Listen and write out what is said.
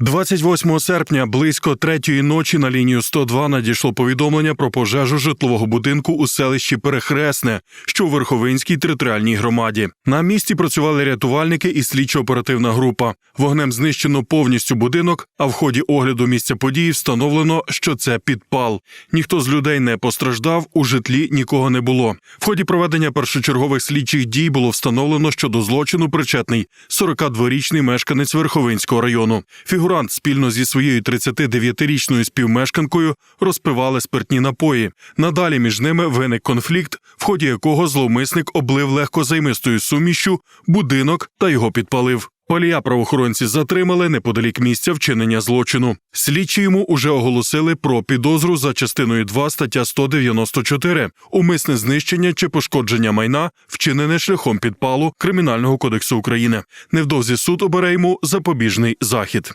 28 серпня близько третьої ночі на лінію 102 надійшло повідомлення про пожежу житлового будинку у селищі Перехресне, що у Верховинській територіальній громаді. На місці працювали рятувальники і слідчо-оперативна група. Вогнем знищено повністю будинок. А в ході огляду місця події встановлено, що це підпал. Ніхто з людей не постраждав, у житлі нікого не було. В ході проведення першочергових слідчих дій було встановлено, що до злочину причетний 42-річний мешканець Верховинського району. Фігурант спільно зі своєю 39-річною співмешканкою розпивали спиртні напої. Надалі між ними виник конфлікт, в ході якого зловмисник облив легкозаймистою сумішю будинок та його підпалив. Палія правоохоронці затримали неподалік місця вчинення злочину. Слідчі йому уже оголосили про підозру за частиною 2 стаття 194 умисне знищення чи пошкодження майна, вчинене шляхом підпалу Кримінального кодексу України. Невдовзі суд обере йому запобіжний захід.